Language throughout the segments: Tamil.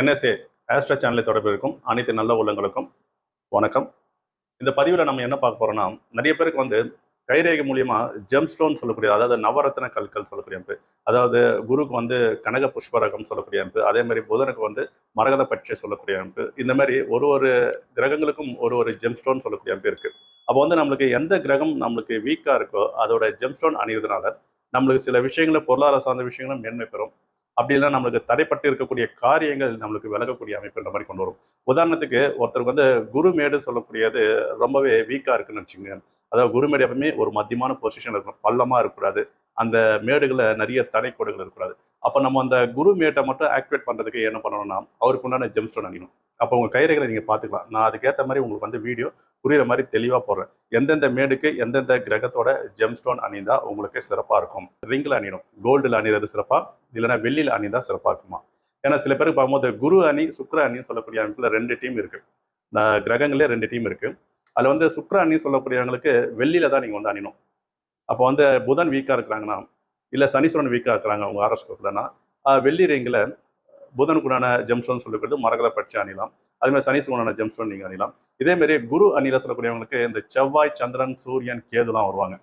என்எஸ்ஏ ஆஸ்ட்ரா சேனலை தொடர்பு இருக்கும் அனைத்து நல்ல உள்ளங்களுக்கும் வணக்கம். இந்த பதிவில் நம்ம என்ன பார்க்க போறோம்னா நிறைய பேருக்கு வந்து கைரேகை மூலியமாக ஜெம்ஸ்டோன் சொல்லக்கூடிய அதாவது நவரத்ன கற்கள் சொல்லக்கூடிய அமைப்பு அதாவது குருக்கு வந்து கனக புஷ்பரகம் சொல்லக்கூடிய அமைப்பு அதே மாதிரி புதனுக்கு வந்து மரகத பட்சை சொல்லக்கூடிய அமைப்பு இந்த மாதிரி ஒரு ஒரு கிரகங்களுக்கும் ஒரு ஒரு ஜெம்ஸ்டோன் சொல்லக்கூடிய அமைப்பு இருக்குது அப்போ வந்து நம்மளுக்கு எந்த கிரகம் நம்மளுக்கு வீக்காக இருக்கோ அதோட ஜெம்ஸ்டோன் அணியதுனால நம்மளுக்கு சில விஷயங்களை பொருளாதார சார்ந்த விஷயங்களும் மேன்மை பெறும். அப்படி இல்லைன்னா நம்மளுக்கு தடைப்பட்டு இருக்கக்கூடிய காரியங்கள் நம்மளுக்கு விலகக்கூடிய அமைப்புன்ற மாதிரி கொண்டு வரும். உதாரணத்துக்கு ஒருத்தருக்கு வந்து குருமேடு சொல்லக்கூடியது ரொம்பவே வீக்காக இருக்குன்னு வச்சுங்க அதாவது குருமேடு எப்பவுமே ஒரு மத்தியமான பொசிஷன் இருக்கணும். பள்ளமாக இருக்கக்கூடாது. அந்த மேடுகளில் நிறைய தடைக்கோடுகள் இருக்கக்கூடாது. அப்போ நம்ம அந்த குரு மேட்டை மட்டும் ஆக்டிவேட் பண்ணுறதுக்கு என்ன பண்ணணும்னா அவருக்கு உண்டான ஜெம்ஸ்டோன் அணியணும். அப்போ உங்கள் கைரேகளை நீங்கள் பார்த்துக்கலாம் நான் அதுக்கேற்ற மாதிரி உங்களுக்கு வந்து வீடியோ புரிகிற மாதிரி தெளிவாக போடுறேன். எந்தெந்த மேடுக்கு எந்தெந்த கிரகத்தோட ஜெம்ஸ்டோன் அணிந்தா உங்களுக்கு சிறப்பாக இருக்கும்? ரிங்கில் அணியணும். கோல்டில் அணிகிறது சிறப்பாக இல்லைன்னா வெள்ளியில் அணிந்தால் சிறப்பாக இருக்குமா? ஏன்னா சில பேருக்கு பார்க்கும்போது குரு அணி சுக்கிர அணின்னு சொல்லக்கூடிய அமைப்பில் ரெண்டு டீம் இருக்குது நான் கிரகங்களே ரெண்டு டீம் இருக்குது அதில் வந்து சுக்கிர அணி சொல்லக்கூடியவங்களுக்கு வெள்ளியில தான் நீங்கள் வந்து அணியணும். அப்போ வந்து புதன் வீக்காக இருக்கிறாங்கன்னா இல்லை சனீஸ்வரன் வீக்காக இருக்கிறாங்க உங்கள் ஆரோஸ்கோப்லன்னா வெள்ளி ரிங்கில் புதனுக்குண்டான ஜெம்ஸ்டோன் சொல்லக்கூடிய மரகத பட்சை அணிலாம். அதே மாதிரி சனீஸ்வரனான ஜெம்ஸ்டோன் நீங்கள் அணிலாம். இதே மாதிரி குரு அணில சொல்லக்கூடியவங்களுக்கு இந்த செவ்வாய் சந்திரன் சூரியன் கேதுலாம் வருவாங்க.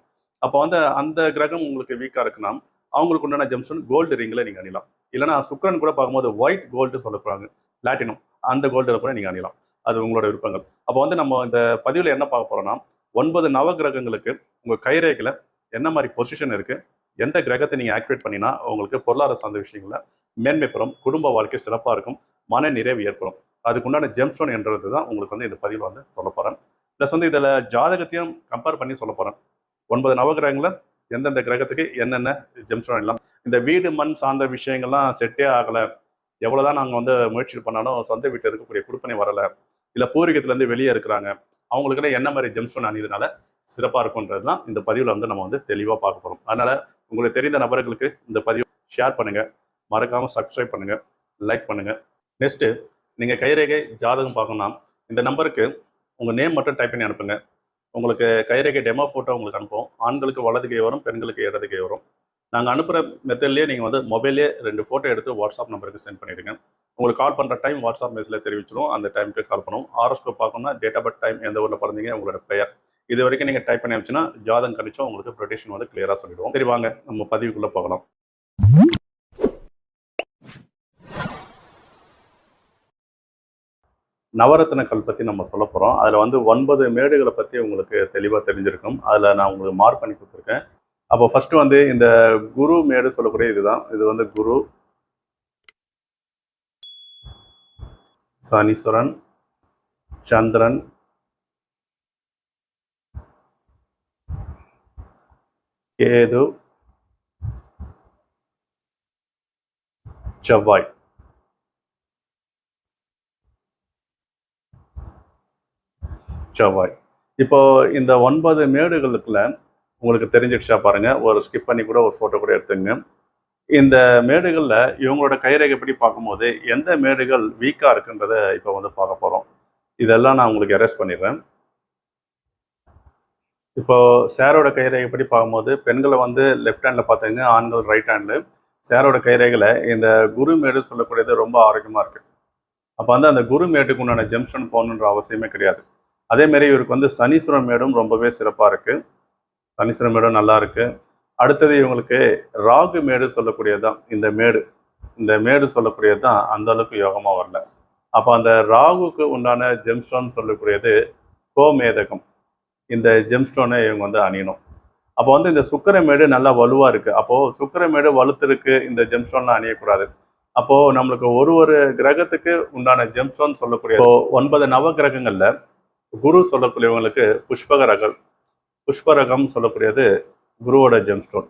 அப்போ வந்து அந்த கிரகம் உங்களுக்கு வீக்காக இருக்குன்னா அவங்களுக்கு உண்டான ஜெம்ஸ்டோன் கோல்டு ரிங்கில் நீங்கள் அணிலாம். இல்லைனா சுக்கரன் கூட பார்க்கும்போது ஒயிட் கோல்டு சொல்லப்படுறாங்க. பிளாட்டினம் அந்த கோல்டில் கூட நீங்கள் அணிலாம். அது உங்களோட விருப்பங்கள். அப்போ வந்து நம்ம இந்த பதிவில் என்ன பார்க்க போகிறோம்னா ஒன்பது நவ கிரகங்களுக்கு உங்கள் கைரேகையில் என்ன மாதிரி பொசிஷன் இருக்குது எந்த கிரகத்தை நீங்கள் ஆக்டிவேட் பண்ணினா உங்களுக்கு பொருளாதார சார்ந்த விஷயங்களில் மேன்மை பெறும் குடும்ப வாழ்க்கை சிறப்பாக இருக்கும் மன நிறைவு ஏற்படும். அதுக்குண்டான ஜெம்ஸ்டோன் என்றது தான் உங்களுக்கு வந்து இந்த பதிவில் வந்து சொல்ல போகிறேன் ப்ளஸ் வந்து இதில் ஜாதகத்தையும் கம்பேர் பண்ணி சொல்ல போகிறேன் ஒன்பது நவகிரகங்களில் எந்தெந்த கிரகத்துக்கு என்னென்ன ஜெம்ஸ்டோன் எல்லாம். இந்த வீடு மண் சார்ந்த விஷயங்கள்லாம் செட்டே ஆகலை. எவ்வளோதான் நாங்கள் வந்து முயற்சி பண்ணாலும் சொந்த வீட்டில் இருக்கக்கூடிய குடுப்பனை வரலை. இல்லை பூர்வீகத்துலேருந்து வெளியே இருக்கிறாங்க. அவங்களுக்குலாம் என்ன மாதிரி ஜெம்ஸ்டோன் அணியதுனால சிறப்பாக இருக்குன்றது தான் இந்த பதிவில் வந்து நம்ம வந்து தெளிவாக பார்க்க போகிறோம் அதனால் உங்களுக்கு தெரிந்த நபர்களுக்கு இந்த பதிவு ஷேர் பண்ணுங்கள் மறக்காமல் சப்ஸ்கிரைப் பண்ணுங்கள் லைக் பண்ணுங்கள் நெக்ஸ்ட்டு நீங்கள் கைரேகை ஜாதகம் பார்க்கணும்னா இந்த நம்பருக்கு உங்கள் நேம் மட்டும் டைப் பண்ணி அனுப்புங்க. உங்களுக்கு கைரேகை டெமோ ஃபோட்டோ உங்களுக்கு அனுப்புவோம். ஆண்களுக்கு வலது கை வரும் பெண்களுக்கு இடது கை வரும். நாங்கள் அனுப்புகிற மெத்தட்லேயே நீங்கள் வந்து மொபைல்லே ரெண்டு ஃபோட்டோ எடுத்து வாட்ஸ்அப் நம்பருக்கு சென்ட் பண்ணிடுங்க. உங்களுக்கு கால் பண்ணுற டைம் வாட்ஸ்அப் மெசேஜில் தெரிவிச்சிடும் அந்த டைமுக்கு கால் பண்ணுவோம். ஆரோஸ்கோப் பார்க்கணும்னா டேட் ஆஃப் பர்த் டைம் எந்த ஊரில் பிறந்தீங்க உங்களோட பெயர். இது வரைக்கும் நீங்கள் டைப் பண்ணி அனுப்பிச்சுன்னா ஜாதகம் கணிச்சோம் உங்களுக்கு ப்ரொட்டேஷன் வந்து கிளியராக சொல்லிடுவோம். சரி வாங்க. நம்ம பதிவுக்குள்ளே போகலாம். நவரத்ன கல் பற்றி நம்ம சொல்ல போகிறோம் அதில் வந்து ஒன்பது மேடுகளை பற்றி உங்களுக்கு தெளிவாக தெரிஞ்சிருக்கும். அதில் நான் உங்களுக்கு மார்க் பண்ணி கொடுத்துருக்கேன். அப்போ ஃபஸ்ட்டு வந்து இந்த குரு மேடு சொல்லக்கூடிய இதுதான். இது வந்து குரு சனீஸ்வரன் சந்திரன் கேது செவ்வாய். செவ்வாய். இப்போ இந்த ஒன்பது மேடுகளுக்குள்ள உங்களுக்கு தெரிஞ்சிடுச்சா பாருங்க. ஒரு ஸ்கிப் பண்ணி கூட ஒரு ஃபோட்டோ கூட எடுத்துங்க. இந்த மேடுகளில் இவங்களோட கைரேகை எப்படி பார்க்கும்போது எந்த மேடுகள் வீக்காக இருக்குன்றத இப்போ வந்து பார்க்க போகிறோம் இதெல்லாம் நான் உங்களுக்கு எரேஸ் பண்ணிடுறேன். இப்போது சேரோட கைரேகை எப்படி பார்க்கும்போது பெண்களை வந்து லெஃப்ட் ஹேண்டில் பார்த்தீங்க ஆண்கள் ரைட் ஹேண்டில் சேரோட கைரேகையில் இந்த குருமேடு சொல்லக்கூடியது ரொம்ப ஆரோக்கியமாக இருக்குது அப்போ வந்து அந்த குருமேட்டுக்கு உண்டான ஜம்ஷன் போகணுன்ற அவசியமே கிடையாது. அதேமாரி இவருக்கு வந்து சனீஸ்வரன் மேடும் ரொம்பவே சிறப்பாக இருக்குது சனீஸ்வரன் மேடும் நல்லா இருக்குது அடுத்தது இவங்களுக்கு ராகு மேடு சொல்லக்கூடியது தான் இந்த மேடு இந்த மேடு சொல்லக்கூடியது தான் அந்த அளவுக்கு யோகமாக வரல. அப்போ அந்த ராகுக்கு உண்டான ஜெம்ஸ்டோன் சொல்லக்கூடியது கோமேதகம். இந்த ஜெம்ஸ்டோனை இவங்க வந்து அணியணும். அப்போ வந்து இந்த சுக்கரமேடு நல்லா வலுவாக இருக்குது அப்போது சுக்கரமேடு வலுத்திருக்கு இந்த ஜெம்ஸ்டோன்லாம் அணியக்கூடாது. அப்போது நம்மளுக்கு ஒரு ஒரு கிரகத்துக்கு உண்டான ஜெம்ஸ்டோன் சொல்லக்கூடிய ஒன்பது நவ கிரகங்களில் குரு சொல்லக்கூடியவங்களுக்கு புஷ்பக ரகம் புஷ்பரகம் சொல்லக்கூடியது குருவோட ஜெம்ஸ்டோன்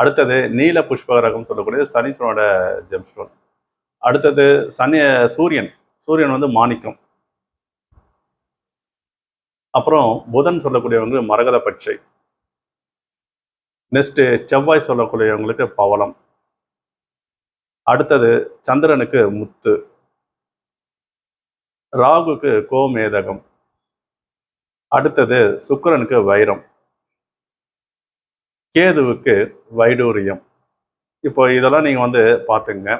அடுத்தது நீல புஷ்பக ரகம் சொல்லக்கூடியது சனீஸ்வரனோட ஜெம்ஸ்டோன் அடுத்தது சனி சூரியன். சூரியன் வந்து மாணிக்கம். அப்புறம் புதன் சொல்லக்கூடியவங்க மரகத பச்சை நெக்ஸ்ட்டு செவ்வாய் சொல்லக்கூடியவங்களுக்கு பவளம். அடுத்தது சந்திரனுக்கு முத்து. ராகுக்கு கோமேதகம். அடுத்தது சுக்கரனுக்கு வைரம். கேதுவுக்கு வைடூரியம். இப்போ இதெல்லாம் நீங்கள் வந்து பார்த்துங்க.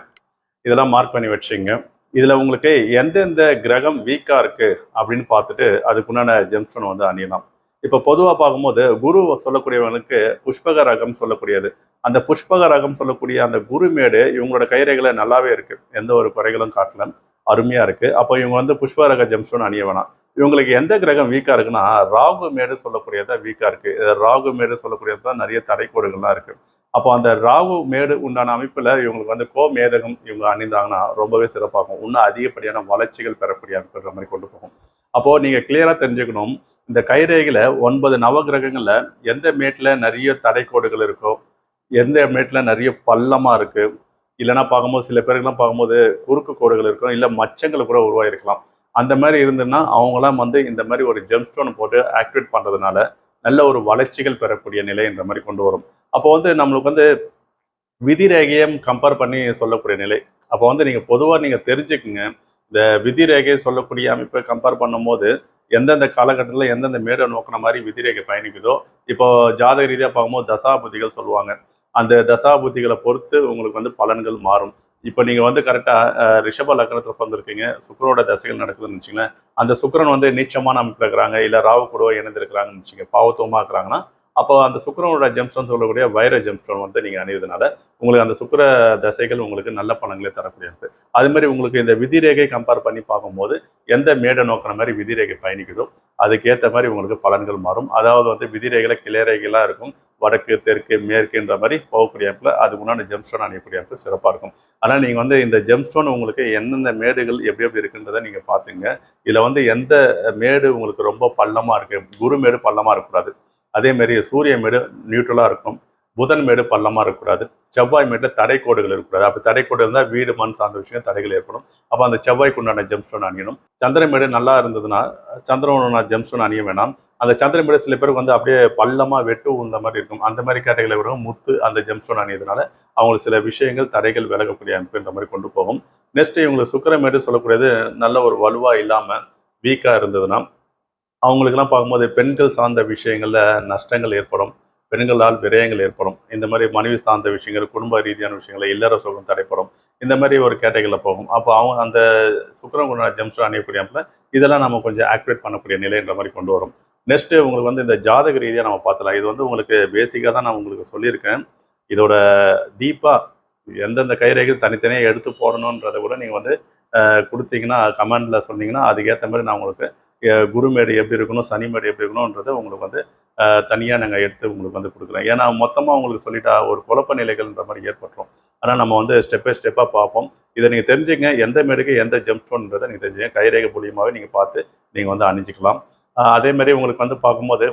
இதெல்லாம் மார்க் பண்ணி வச்சுங்க. இதில் உங்களுக்கு எந்தெந்த கிரகம் வீக்காக இருக்குது அப்படின்னு பார்த்துட்டு அதுக்குண்டான ஜெம்ஸ்டோன் வந்து அணியலாம். இப்போ பொதுவாக பார்க்கும்போது குரு சொல்லக்கூடியவங்களுக்கு புஷ்பக ரகம் சொல்லக்கூடியது. அந்த புஷ்பக ரகம் சொல்லக்கூடிய அந்த குருமேடு இவங்களோட கைரைகளை நல்லாவே இருக்குது எந்த ஒரு குறைகளும் காட்டலாம் அருமையாக இருக்குது அப்போ இவங்க வந்து புஷ்ப ரக ஜெம்ஸ்டோன் அணிய வேணாம். இவங்களுக்கு எந்த கிரகம் வீக்காக இருக்குன்னா ராகு மேடு சொல்லக்கூடியதான் வீக்காக இருக்குது ராகு மேடு சொல்லக்கூடியது தான் நிறைய தடைக்கோடுகள்லாம் இருக்குது அப்போ அந்த ராகு மேடு உண்டான அமைப்பில் இவங்களுக்கு வந்து கோமேதகம் இவங்க அணிந்தாங்கன்னா ரொம்பவே சிறப்பாகும். இன்னும் அதிகப்படியான வளர்ச்சிகள் பெறக்கூடிய அமைப்புன்ற மாதிரி கொண்டு போகும். அப்போது நீங்கள் கிளியராக தெரிஞ்சுக்கணும் இந்த கைரேகையில் ஒன்பது நவகிரகங்கள்ல எந்த மேட்டில் நிறைய தடைக்கோடுகள் இருக்கோ எந்த மேட்டில் நிறைய பள்ளமாக இருக்குது இல்லைன்னா பார்க்கும்போது சில பேருக்குலாம் பார்க்கும்போது குறுக்கு கோடுகள் இருக்கும் இல்லை மச்சங்கள் கூட உருவாகிருக்கலாம் அந்த மாதிரி இருந்ததுன்னா அவங்களாம் வந்து இந்த மாதிரி ஒரு ஜெம்ஸ்டோன் போட்டு ஆக்டிவேட் பண்ணுறதுனால நல்ல ஒரு வளர்ச்சிகள் பெறக்கூடிய நிலைன்ற மாதிரி கொண்டு வரும். அப்போ வந்து நம்மளுக்கு வந்து விதி ரேகையும் கம்பேர் பண்ணி சொல்லக்கூடிய நிலை. அப்போ வந்து நீங்கள் பொதுவாக நீங்கள் தெரிஞ்சுக்குங்க. இந்த விதி ரேகையை சொல்லக்கூடிய அமைப்பை கம்பேர் பண்ணும்போது எந்தெந்த காலகட்டத்தில் எந்தெந்த மேடை நோக்கின மாதிரி விதிரேகை பயணிக்குதோ இப்போ ஜாதக ரீதியாக பார்க்கும்போது தசாபுத்திகள் சொல்லுவாங்க. அந்த தசாபுத்திகளை பொறுத்து உங்களுக்கு வந்து பலன்கள் மாறும். இப்போ நீங்கள் வந்து கரெக்டாக ரிஷப லக்னத்தில் பிறந்திருக்கீங்க. சுக்கரோட தசைகள் நடக்குதுன்னு வச்சுங்களேன் அந்த சுக்கிரன் வந்து நீச்சமான அமைப்பில் இருக்கிறாங்க இல்லை ராவு கூட இணைந்திருக்கிறாங்கன்னு வச்சுங்க பாவத்துவமாக இருக்கிறாங்கன்னா அப்போ அந்த சுக்கரனோட ஜெம்ஸ்டோன் சொல்லக்கூடிய வைர ஜெம்ஸ்டோன் வந்து நீங்கள் அணிவதனால உங்களுக்கு அந்த சுக்கிர தசைகள் உங்களுக்கு நல்ல பலன்களை தரக்கூடியது அது மாதிரி உங்களுக்கு இந்த விதிரேகை கம்பேர் பண்ணி பார்க்கும்போது எந்த மேடை நோக்கிற மாதிரி விதிரேகை பயணிக்குதோ அதுக்கேற்ற மாதிரி உங்களுக்கு பலன்கள் மாறும். அதாவது வந்து விதிரேகையில் கிளைரேகைலாம் இருக்கும் வடக்கு தெற்கு மேற்குன்ற மாதிரி போகக்கூடிய அமைப்பில் அதுக்கு முன்னாடி ஜெம்ஸ்டோன் அணியக்கூடிய அமைப்பு சிறப்பாக இருக்கும். ஆனால் நீங்கள் வந்து இந்த ஜெம்ஸ்டோன் உங்களுக்கு எந்தெந்த மேடுகள் எப்படி எப்படி இருக்குன்றதை நீங்கள் பார்த்துங்க. இதில் வந்து எந்த மேடு உங்களுக்கு ரொம்ப பள்ளமாக இருக்குது குரு மேடு பள்ளமாக இருக்கக்கூடாது. அதேமாரி சூரிய மேடு நியூட்ரலாக இருக்கும். புதன் மேடு பள்ளமாக இருக்கக்கூடாது. செவ்வாய் மேட்டில் தடைக்கோடுகள் இருக்கக்கூடாது. அப்போ தடைக்கோடு இருந்தால் வீடு மண் சார்ந்த விஷயம் தடைகள் ஏற்படும். அப்போ அந்த செவ்வாய்க்கு உண்டான ஜெம்ஸ்டோன் அணியணும். சந்திரன் மேடு நல்லா இருந்ததுன்னா சந்திரனோட ஜெம்ஸ்டோன் அணிய வேணாம். அந்த சந்திரன் மேடு சில பேருக்கு வந்து அப்படியே பள்ளமாக வெட்டு உந்த மாதிரி இருக்கும். அந்த மாதிரி கேட்டகரியில் வரும் முத்து அந்த ஜெம்ஸ்டோன் அணியதுனால அவங்களுக்கு சில விஷயங்கள் தடைகள் விலகக்கூடிய அமைப்புன்ற மாதிரி கொண்டு போகும். நெக்ஸ்ட் இவங்களுக்கு சுக்கரமேடு சொல்லக்கூடியது நல்ல ஒரு வலுவாக இல்லாமல் வீக்காக இருந்ததுன்னா அவங்களுக்கெல்லாம் பார்க்கும்போது பெண்கள் சார்ந்த விஷயங்களில் நஷ்டங்கள் ஏற்படும் பெண்களால் விரயங்கள் ஏற்படும். இந்த மாதிரி மனைவி சார்ந்த விஷயங்கள் குடும்ப ரீதியான விஷயங்கள் இல்லற சுகம் தடைப்படும் இந்த மாதிரி ஒரு கேட்டகரியில் போகும். அப்போ அவங்க அந்த சுக்கரம் கொண்ட ஜெம்ஸ்டர் அணியக்கூடிய இதெல்லாம் நம்ம கொஞ்சம் ஆக்டிவேட் பண்ணக்கூடிய நிலைன்ற மாதிரி கொண்டு வரும். நெக்ஸ்ட்டு உங்களுக்கு வந்து இந்த ஜாதக ரீதியாக நம்ம பார்த்தலாம். இது வந்து உங்களுக்கு பேசிக்காக தான் நான் உங்களுக்கு சொல்லியிருக்கேன். இதோட டீப்பாக எந்தெந்த கைரேகைகள் தனித்தனியாக எடுத்து போடணுன்றதை கூட நீங்கள் வந்து கொடுத்தீங்கன்னா கமெண்டில் சொன்னீங்கன்னா அதுக்கேற்ற மாதிரி நான் உங்களுக்கு குருமேடு எப்படி இருக்கணும் சனி மேடை எப்படி இருக்கணுன்றதை உங்களுக்கு வந்து தனியாக நாங்கள் எடுத்து உங்களுக்கு வந்து கொடுக்குறோம் ஏன்னா மொத்தமாக உங்களுக்கு சொல்லிட்டா ஒரு குழப்ப நிலைகள்ன்ற மாதிரி ஏற்பட்டுரும். ஆனால் நம்ம வந்து ஸ்டெப் பை ஸ்டெப்பாக பார்ப்போம். இதை நீங்கள் தெரிஞ்சுங்க எந்த மேடுக்கு எந்த ஜம்ப் ஸ்டோன்றதை நீங்கள் தெரிஞ்சுங்க. கைரேகை மூலியமாகவே நீங்கள் பார்த்து நீங்கள் வந்து அணிஞ்சிக்கலாம். அதேமாதிரி உங்களுக்கு வந்து பார்க்கும்போது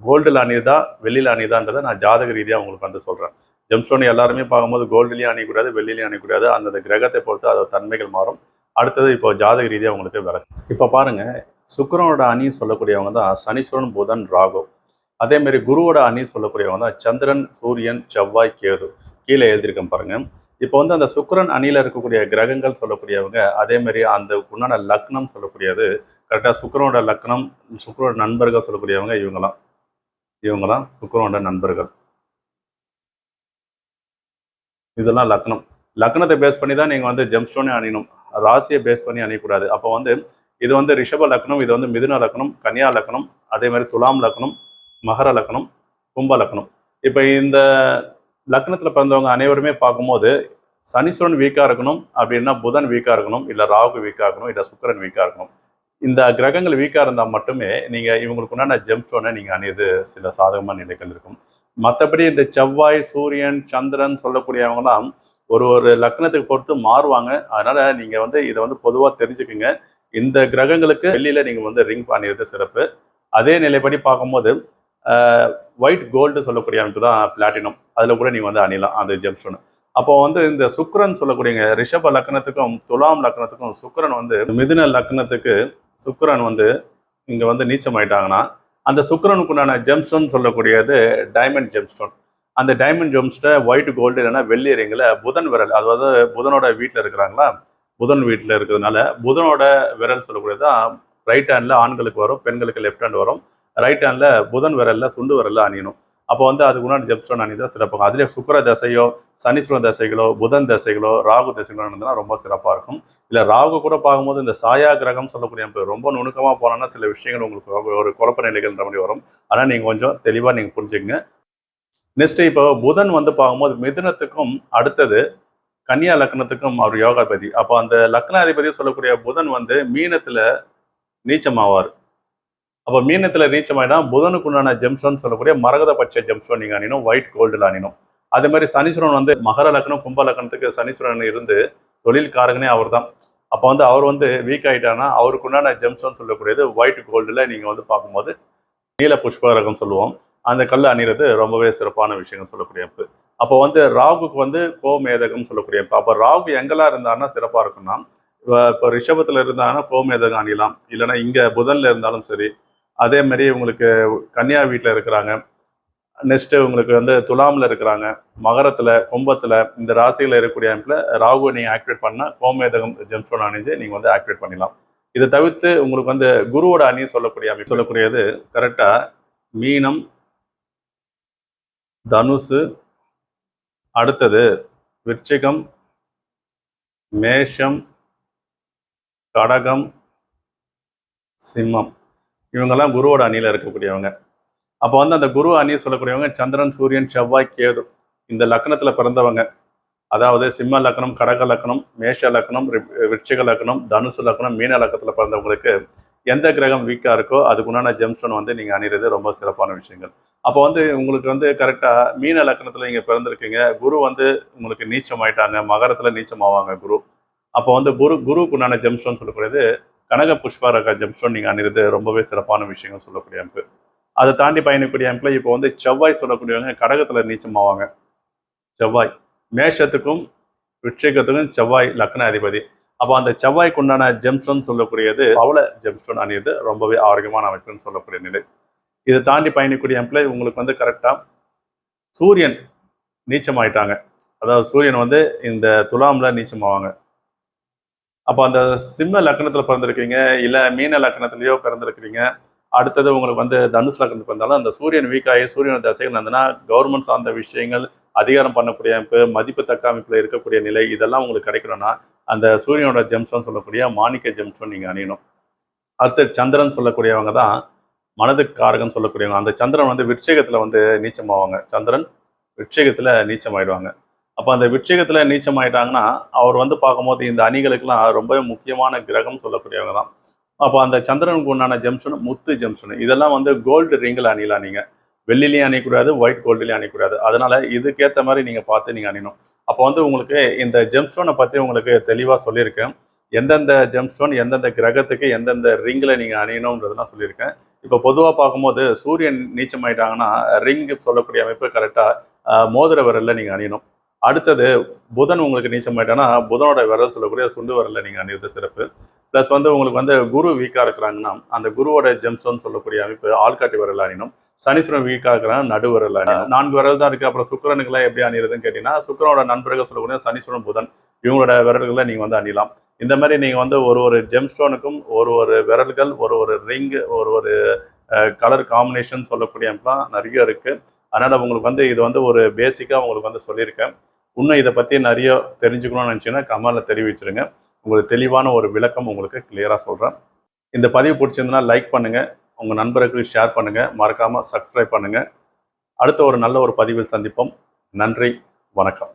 கோல்டில் அணிதா வெள்ளியில் அணிதான்றதை நான் ஜாதக ரீதியாக உங்களுக்கு வந்து சொல்கிறேன் ஜெம்ஸ்டோன் எல்லாருமே பார்க்கும்போது கோல்டுலேயும் அணியக்கூடாது வெள்ளிலையும் அணியக்கூடாது. அந்தந்த கிரகத்தை பொறுத்து அதோட தன்மைகள் மாறும். அடுத்தது இப்போ ஜாதக ரீதியாக உங்களுக்கு விளக்கு இப்போ பாருங்கள் சுக்கரனோட அணி சொல்லக்கூடியவங்க தான் சனீஸ்வரன் புதன் ராகு. அதே மாதிரி குருவோட அணி சொல்லக்கூடியவங்க தான் சந்திரன் சூரியன் செவ்வாய் கேது. கீழே எழுதியிருக்கேன் பாருங்க. இப்போ வந்து அந்த சுக்கரன் அணியில் இருக்கக்கூடிய கிரகங்கள் சொல்லக்கூடியவங்க அதே மாதிரி அந்த உண்டான லக்னம் சொல்லக்கூடியது கரெக்டாக சுக்கரனோட லக்னம் சுக்கரோட நண்பர்கள் சொல்லக்கூடியவங்க இவங்களாம் இவங்களாம் சுக்கரனோட நண்பர்கள். இதெல்லாம் லக்னம். லக்னத்தை பேஸ் பண்ணி தான் நீங்கள் வந்து ஜெம்ஸ்டோனே அணியணும். ராசியை பேஸ் பண்ணி அணியக்கூடாது. அப்போ வந்து இது வந்து ரிஷப லக்னம் இது வந்து மிதுன லக்னம் கன்னியா லக்னம் அதே மாதிரி துலாம் லக்னம் மகர லக்னம் கும்ப லக்னம். இப்போ இந்த லக்னத்தில் பிறந்தவங்க அனைவருமே பார்க்கும்போது சனீஸ்வரன் வீக்காக இருக்கணும் அப்படின்னா புதன் வீக்காக இருக்கணும் இல்லை ராகு வீக்காக இருக்கணும் இல்லை சுக்கரன் வீக்காக இருக்கணும். இந்த கிரகங்கள் வீக்காக இருந்தால் மட்டுமே நீங்கள் இவங்களுக்கு உண்டான ஜெம்ஸ்டோனை நீங்கள் அணியது சில சாதகமான நிலைகள் இருக்கும். மற்றபடி இந்த செவ்வாய் சூரியன் சந்திரன் சொல்லக்கூடியவங்களாம் ஒரு ஒரு லக்னத்துக்கு பொறுத்து மாறுவாங்க. அதனால் நீங்கள் வந்து இதை வந்து பொதுவாக தெரிஞ்சுக்குங்க. இந்த கிரகங்களுக்கு வெள்ளியில் நீங்கள் வந்து ரிங் பண்ணிடுறது சிறப்பு. அதே நிலைப்படி பார்க்கும்போது ஒயிட் கோல்டு சொல்லக்கூடிய அமைப்பு தான் பிளாட்டினம் அதில் கூட நீங்கள் வந்து அணியலாம் அந்த ஜெம்ஸ்டோன் அப்போ வந்து இந்த சுக்கரன் சொல்லக்கூடியங்க ரிஷப லக்னத்துக்கும் துலாம் லக்னத்துக்கும் சுக்கரன் வந்து மிதுன லக்னத்துக்கு சுக்கரன் வந்து இங்கே வந்து நீச்சம் ஆயிட்டாங்கன்னா அந்த சுக்கரனுக்குண்டான ஜெம்ஸ்டோன் சொல்லக்கூடியது டைமண்ட் ஜெம்ஸ்டோன் அந்த டைமண்ட் ஜெம்ஸ்டை ஒயிட் கோல்டு இல்லைன்னா வெள்ளி ரிங்கில் புதன் விரல் அதாவது புதனோட வீட்டில் இருக்கிறாங்களா புதன் வீட்டில் இருக்கிறதுனால புதனோட விரல் சொல்லக்கூடியது தான் ரைட் ஹேண்டில் ஆண்களுக்கு வரும் பெண்களுக்கு லெஃப்ட் ஹேண்ட் வரும். ரைட் ஹேண்டில் புதன் விரலில் சுண்டு விரலில் அணியணும். அப்போ வந்து அதுக்கு முன்னாடி ஜெம்ஸ்டோன் அணிந்தால் சிறப்பாகும் அதுலேயே சுக்கர தசையோ சனீஸ்வர தசைகளோ புதன் தசைகளோ ராகு தசைகளோ இருந்ததுன்னா ரொம்ப சிறப்பாக இருக்கும். இல்லை ராகு கூட பார்க்கும்போது இந்த சாயா கிரகம் சொல்லக்கூடிய ரொம்ப நுணுக்கமாக போனோன்னா சில விஷயங்கள் உங்களுக்கு ஒரு- ஒரு குழப்ப நிலைகள்ன்ற மாதிரி வரும். ஆனால் நீங்கள் கொஞ்சம் தெளிவாக நீங்கள் புரிஞ்சுக்கங்க. நெக்ஸ்ட் இப்போ புதன் வந்து பார்க்கும்போது மிதுனத்துக்கும் அடுத்தது கன்னியா லக்னத்துக்கும் அவர் யோகாதிபதி அப்போ அந்த லக்னாதிபதி சொல்லக்கூடிய புதன் வந்து மீனத்துல நீச்சமாவார். அப்போ மீனத்தில் நீச்சமாயினா புதனுக்கு உண்டான ஜெம்சோன் சொல்லக்கூடிய மரகத பச்சை நீங்கள் நீங்க அணினும் ஒயிட் கோல்டில் அணினும் அதே மாதிரி சனீஸ்வரன் வந்து மகர லக்னம் கும்ப லக்னத்துக்கு சனீஸ்வரன் இருந்து தொழில் காரகனே அவர் தான் அப்போ வந்து அவர் வந்து வீக் ஆகிட்டானா அவருக்கு உண்டான ஜெம்சோன் சொல்லக்கூடியது ஒயிட் கோல்டில் நீங்கள் வந்து பார்க்கும்போது நீல புஷ்பரகம் சொல்லுவோம். அந்த கல் அணிகிறது ரொம்பவே சிறப்பான விஷயங்கள் சொல்லக்கூடிய அமைப்பு அப்போ வந்து ராகுக்கு வந்து கோமேதகம் சொல்லக்கூடிய அமைப்பு அப்போ ராகு எங்கெல்லாம் இருந்தாருன்னா சிறப்பாக இருக்கும்னா இப்போ ரிஷபத்தில் இருந்தாங்கன்னா கோமேதகம் அணியலாம். இல்லைன்னா இங்கே புதனில் இருந்தாலும் சரி. அதே மாதிரி உங்களுக்கு கன்னியா வீட்டில் இருக்கிறாங்க. நெக்ஸ்ட்டு உங்களுக்கு வந்து துலாமில் இருக்கிறாங்க. மகரத்தில் கும்பத்தில் இந்த ராசியில் இருக்கக்கூடிய அமைப்பில் ராகுவை நீங்கள் ஆக்டிவேட் பண்ணால் கோமேதகம் ஜெம்ஸ்டோன் அணிஞ்சு நீங்கள் வந்து ஆக்டிவேட் பண்ணிடலாம். இதை தவிர்த்து உங்களுக்கு வந்து குருவோட அணி சொல்லக்கூடிய அமைப்பு சொல்லக்கூடியது கரெக்டாக மீனம் தனுசு அடுத்தது விருச்சிகம் மேஷம் கடகம் சிம்மம். இவங்கெல்லாம் குருவோட அணியில் இருக்கக்கூடியவங்க. அப்போ வந்து அந்த குரு அணியை சொல்லக்கூடியவங்க சந்திரன் சூரியன் செவ்வாய் கேது இந்த லக்னத்தில் பிறந்தவங்க. அதாவது சிம்ம லக்னம் கடக லக்னம் மேஷ லக்னம் ரி- லக்னம் தனுசு லக்னம் மீன லக்கத்தில் பிறந்தவங்களுக்கு எந்த கிரகம் வீக்காக இருக்கோ அதுக்குண்டான ஜெம்ஸ்டோன் வந்து நீங்கள் அணிகிறது ரொம்ப சிறப்பான விஷயங்கள். அப்போ வந்து உங்களுக்கு வந்து கரெக்டாக மீன லக்னத்தில் நீங்கள் பிறந்திருக்கீங்க. குரு வந்து உங்களுக்கு நீச்சம் ஆயிட்டாங்க மகரத்தில் நீச்சம் ஆவாங்க குரு. அப்போ வந்து குரு குருவுக்கு உண்டான ஜெம்ஸ்டோன் சொல்லக்கூடியது கனக புஷ்பரக ஜெம்ஸ்டோன் நீங்கள் அணிகிறது ரொம்பவே சிறப்பான விஷயங்கள் சொல்லக்கூடிய அமைப்பு அதை தாண்டி பயணிக்கக்கூடிய அமைப்பில் இப்போ வந்து செவ்வாய் சொல்லக்கூடியவங்க கடகத்தில் நீச்சம் ஆவாங்க செவ்வாய். மேஷத்துக்கும் விருட்சிகத்துக்கும் செவ்வாய் லக்ன அதிபதி. அப்போ அந்த செவ்வாய்க்கு உண்டான ஜெம்ஸ்டோன் சொல்லக்கூடியது பவள ஜெம்ஸ்டோன் அணியது ரொம்பவே ஆரோக்கியமான அமைப்புன்னு சொல்லக்கூடிய நிலை. இதை தாண்டி பயணிக்கூடிய அமைப்பில் உங்களுக்கு வந்து கரெக்டாக சூரியன் நீச்சமாயிட்டாங்க. அதாவது சூரியன் வந்து இந்த துலாம்ல நீச்சமாவாங்க. அப்போ அந்த சிம்ம லக்னத்தில் பிறந்திருக்கீங்க இல்லை மீன லக்னத்திலேயோ பிறந்திருக்கிறீங்க அடுத்தது உங்களுக்கு வந்து தனுஷ் லக்னத்துக்கு வந்தாலும் அந்த சூரியன் வீக்காகி சூரியன் தசைகள் இருந்ததுன்னா கவர்மெண்ட் சார்ந்த விஷயங்கள் அதிகாரம் பண்ணக்கூடிய அமைப்பு மதிப்பு தக்க அமைப்பில் இருக்கக்கூடிய நிலை இதெல்லாம் உங்களுக்கு கிடைக்கணும்னா அந்த சூரியனோட ஜெம்ஸ்டோன் சொல்லக்கூடிய மாணிக்க ஜெம்ஸ்டோன் நீங்கள் அணியணும். அடுத்து சந்திரன் சொல்லக்கூடியவங்க தான் மனதுக்கு காரகம் சொல்லக்கூடியவங்க. அந்த சந்திரன் வந்து விட்சேகத்தில் வந்து நீச்சமாவாங்க. சந்திரன் விட்சேகத்தில் நீச்சமாயிடுவாங்க. அப்போ அந்த விட்சேகத்தில் நீச்சமாயிட்டாங்கன்னா அவர் வந்து பார்க்கும்போது இந்த அணிகளுக்கெல்லாம் ரொம்பவே முக்கியமான கிரகம் சொல்லக்கூடியவங்க தான். அப்போ அந்த சந்திரனுக்கு உண்டான ஜெம்ஷன் முத்து ஜெம்ஷன் இதெல்லாம் வந்து கோல்டு ரிங்கில் அணியலாம் நீங்கள் வெள்ளிலையும் அணியக்கூடாது ஒயிட் கோல்டுலையும் அணியக்கூடாது. அதனால இதுக்கேற்ற மாதிரி நீங்கள் பார்த்து நீங்கள் அணியணும். அப்போ வந்து உங்களுக்கு இந்த ஜெம்ஸ்டோனை பற்றி உங்களுக்கு தெளிவாக சொல்லியிருக்கேன். எந்தெந்த ஜெம்ஸ்டோன் எந்தெந்த கிரகத்துக்கு எந்தெந்த ரிங்கில் நீங்கள் அணியணுன்றதுலாம் சொல்லியிருக்கேன். இப்போ பொதுவாக பார்க்கும்போது சூரியன் நீச்சமாயிட்டாங்கன்னா ரிங் சொல்லக்கூடிய அமைப்பு கரெக்டாக மோதிர விரலில் நீங்கள் அணியணும். அடுத்தது புதன் உங்களுக்கு நீச்சமாயிட்டாங்கன்னா புதனோட விரல் சொல்லக்கூடிய சுண்டு வரல நீங்கள் அணிவது சிறப்பு. ப்ளஸ் வந்து உங்களுக்கு வந்து குரு வீக்காக இருக்கிறாங்கன்னா அந்த குருவோட ஜெம்ஸ்டோன் சொல்லக்கூடிய அமைப்பு ஆள்காட்டி விரல் அணியணும். சனீஸ்வரன் வீக்காக இருக்கிறாங்க நடு விரல் அணியணும். நான்கு விரல் தான் இருக்குது அப்புறம் சுக்கரனுக்குலாம் எப்படி அணிகிறதுன்னு கேட்டிங்கன்னா சுக்கரனோட நண்பர்கள் சொல்லக்கூடிய சனீஸ்வரன் புதன் இவங்களோட விரல்களை நீங்கள் வந்து அணியலாம். இந்த மாதிரி நீங்கள் வந்து ஒரு ஒரு ஜெம்ஸ்டோனுக்கும் ஒரு ஒரு விரல்கள் ஒரு ஒரு ரிங்கு ஒரு ஒரு கலர் காம்பினேஷன் சொல்லக்கூடிய அமைப்புலாம் நிறைய இருக்குது அதனால் உங்களுக்கு வந்து இது வந்து ஒரு பேசிக்காக உங்களுக்கு வந்து சொல்லியிருக்கேன். இன்னும் இதை பற்றி நிறைய தெரிஞ்சுக்கணும்னு நினச்சிங்கன்னா கமெண்டில் தெரிவிச்சிருங்க. உங்களுக்கு தெளிவான ஒரு விளக்கம் உங்களுக்கு கிளியராக சொல்கிறேன் இந்த பதிவு பிடிச்சிருந்தனா லைக் பண்ணுங்கள் உங்கள் நண்பர்களுக்கு ஷேர் பண்ணுங்கள் மறக்காமல் சப்ஸ்கிரைப் பண்ணுங்கள் அடுத்த ஒரு நல்ல ஒரு பதிவில் சந்திப்போம். நன்றி. வணக்கம்.